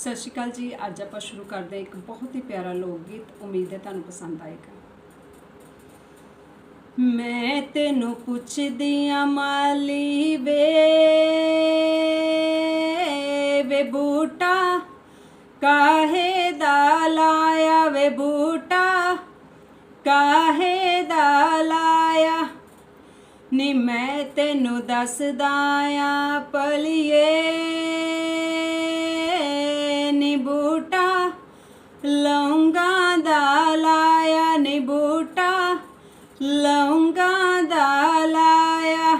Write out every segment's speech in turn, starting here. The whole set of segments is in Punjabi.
ਸਤਿ ਸ਼੍ਰੀ ਅਕਾਲ ਜੀ। ਅੱਜ ਆਪਾਂ ਸ਼ੁਰੂ ਕਰਦੇ ਹਾਂ ਇੱਕ ਬਹੁਤ ਹੀ ਪਿਆਰਾ ਲੋਕ ਗੀਤ ਉਮੀਦ ਹੈ ਤੁਹਾਨੂੰ ਪਸੰਦ ਆਏਗਾ। ਮੈਂ ਤੈਨੂੰ ਪੁੱਛਦੀ ਆ ਮਾਲੀ ਵੇ ਵੇ ਬੂਟਾ, ਕਾਹੇ ਦਾ ਲਾਇਆ ਵੇ ਬੂਟਾ, ਕਾਹੇ ਦਾ ਲਾਇਆ? ਨੀ ਮੈਂ ਤੈਨੂੰ ਦੱਸਦਾ ਆ, ਪਲੀਏ। ਬੂਟਾ ਲੌਂਗਾ ਦਾ ਲਾਇਆ ਨੀ ਬੂਟਾ ਲੌਂਗਾ ਦਾ ਲਾਇਆ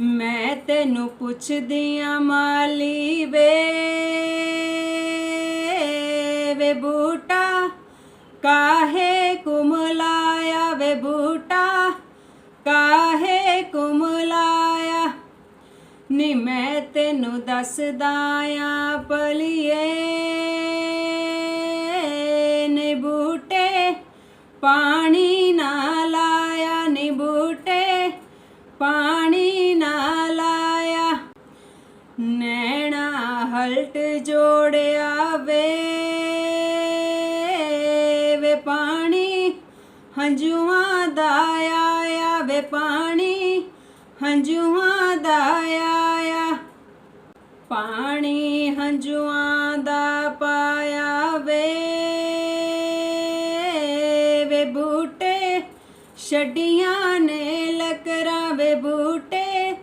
ਮੈਂ ਤੈਨੂੰ ਪੁੱਛਦੀ ਆ ਮਾਲੀ ਵੇ ਵੇ ਬੂਟਾ, ਕਾਹੇ ਕੁਮਲਾਇਆ ਵੇ ਬੂਟਾ, ਕਾਹੇ ਨੀ ਮੈਂ ਤੈਨੂੰ ਦੱਸਦਾ ਆ ਪਲੀਏ ਨੀ ਬੂਟੇ, ਪਾਣੀ ਨਾ ਲਾਇਆ, ਨੀ ਬੂਟੇ, ਪਾਣੀ ਨਾ ਲਾਇਆ। ਨੈਣਾ ਹਲਟ ਜੋੜਿਆ ਵੇ ਵੇ ਪਾਣੀ, ਹੰਝੂਆਂ ਦਾ ਆਇਆ ਵੇ ਪਾਣੀ। ਹੰਝੂਆਂ ਦਾ ਆਇਆ। ਪਾਣੀ ਹੰਝੂਆਂ ਦਾ ਪਾਇਆ ਵੇ। ਵੇ ਬੂਟੇ, ਛੱਡੀਆਂ ਨੇ ਲਕਰਾਂ ਵੇ ਬੂਟੇ,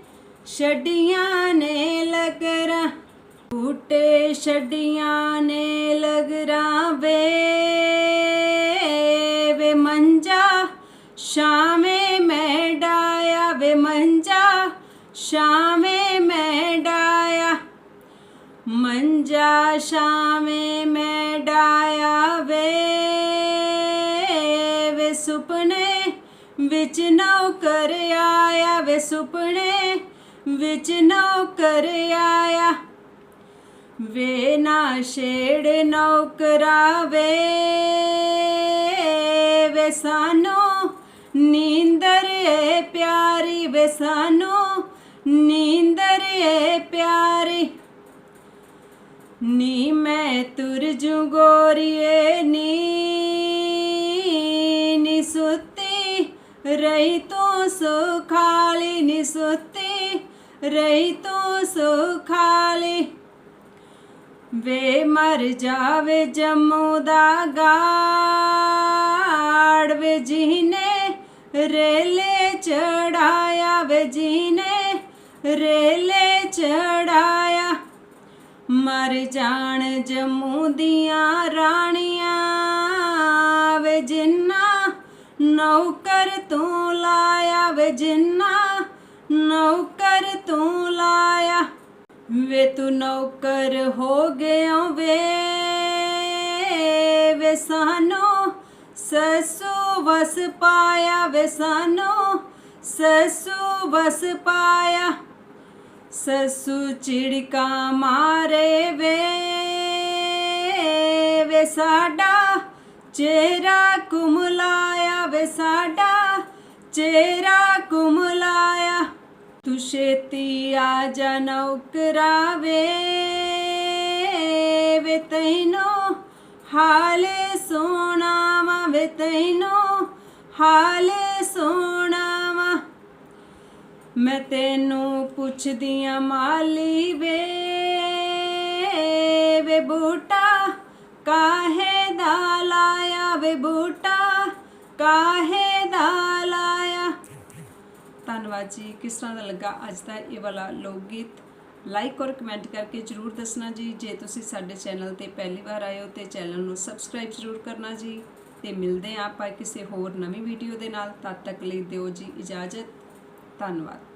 ਛੱਡੀਆਂ ਨੇ ਲਕਰਾਂ ਬੂਟੇ ਛੱਡੀਆਂ ਨੇ ਲਗਰਾਂ ਵੇ। ਵੇ ਮੰਜਾ, ਸ਼ਾਮੇ ਛਾਵੇਂ ਮੈਂ ਡਾਇਆ, ਮੰਜਾ ਛਾਵੇਂ ਮੈਂ ਡਾਇਆ ਵੇ। ਵੇ ਸੁਪਨੇ ਵਿੱਚ ਨੌਕਰ ਆਇਆ, ਵੇ ਸੁਪਨੇ ਵਿੱਚ ਨੌਕਰ ਆਇਆ। ਵੇ ਨਾ ਛੇੜ ਨੌਕਰਾ ਵੇ ਵੇ ਸਾਨੂੰ ਨੀਂਦਰ ਏ ਪਿਆਰੀ, ਵੇ ਸਾਨੂੰ ਨੀਂਦਰ ਏ ਪਿਆਰੀ, ਨੀ ਮੈਂ ਤੁਰ ਜੂ ਗੋਰੀਏ, ਨੀ ਨੀ ਸੁੱਤੀ ਰਹੀ ਤੂੰ ਸੁਖਾਲੀ, ਨੀ ਸੁੱਤੀ ਰਹੀ ਤੂੰ ਸੁਖਾਲੀ। ਵੇ ਮਰ ਜਾਵੇ ਜੰਮੂ ਦਾ ਗਾੜ, ਵੇ ਜੀਨੇ ਰੇਲੇ ਚੜਾਇਆ, ਵੇ ਜੀ ਰੇਲੇ ਚੜਾਇਆ, ਮਰ ਜਾਣ ਜੰਮੂ ਦੀਆਂ ਰਾਣੀਆਂ। ਵੇ ਜਿੰਨਾ ਨੌਕਰ ਤੂੰ ਲਾਇਆ, ਵੇ ਜਿੰਨਾ ਨੌਕਰ ਤੂੰ ਲਾਇਆ, ਵੇ ਤੂੰ ਨੌਕਰ ਹੋ ਗਿਆ ਵੇ। ਵੇ ਸਾਨੂੰ ਸਸੂ ਵਸ ਪਾਇਆ, ਵੇ ਸਾਨੂੰ ਸਸੂ ਵਸ ਪਾਇਆ। ਸਸੂ ਚਿੜਕਾ ਮਾਰੇ ਵੇ ਵੇ ਸਾਡਾ ਚਿਹਰਾ ਕੁਮਲਾਇਆ, ਵੇ ਸਾਡਾ ਚਿਹਰਾ ਕੁਮਲਾਇਆ। ਤੂੰ ਛੇਤੀ ਆ ਜਾ ਨੌਕਰਾ ਵੇ ਵੇ ਤੈਨੂੰ ਹਾਲ ਸੋਣਾ ਵਾ, ਵੇ ਤੈਨੂੰ ਹਾਲ ਸੋਣਾ ਮੈਂ ਤੈਨੂੰ ਪੁੱਛਦੀ ਆ ਮਾਲੀ ਵੇ ਵੇ ਬੂਟਾ, ਕਾਹੇ ਦਾ ਲਾਇਆ ਵੇ ਬੂਟਾ, ਕਾਹੇ ਦਾ ਲਾਇਆ। ਧੰਨਵਾਦ ਜੀ, ਕਿਸ ਤਰ੍ਹਾਂ ਦਾ ਲੱਗਾ ਅੱਜ ਦਾ ਇਹ ਵਾਲਾ ਲੋਕ ਗੀਤ ਲਾਈਕ ਔਰ ਕਮੈਂਟ ਕਰਕੇ ਜਰੂਰ ਦੱਸਣਾ ਜੀ। ਜੇ ਤੁਸੀਂ ਸਾਡੇ ਚੈਨਲ ਤੇ ਪਹਿਲੀ ਵਾਰ ਆਏ ਹੋ ਤੇ ਚੈਨਲ ਨੂੰ ਸਬਸਕ੍ਰਾਈਬ ਜਰੂਰ ਕਰਨਾ ਜੀ। ਤੇ ਮਿਲਦੇ ਹਾਂ ਆਪਾਂ ਕਿਸੇ ਹੋਰ ਨਵੀਂ ਵੀਡੀਓ ਦੇ ਨਾਲ। ਤਦ ਤੱਕ ਲਈ ਦਿਓ ਜੀ ਇਜਾਜ਼ਤ। ਧੰਨਵਾਦ।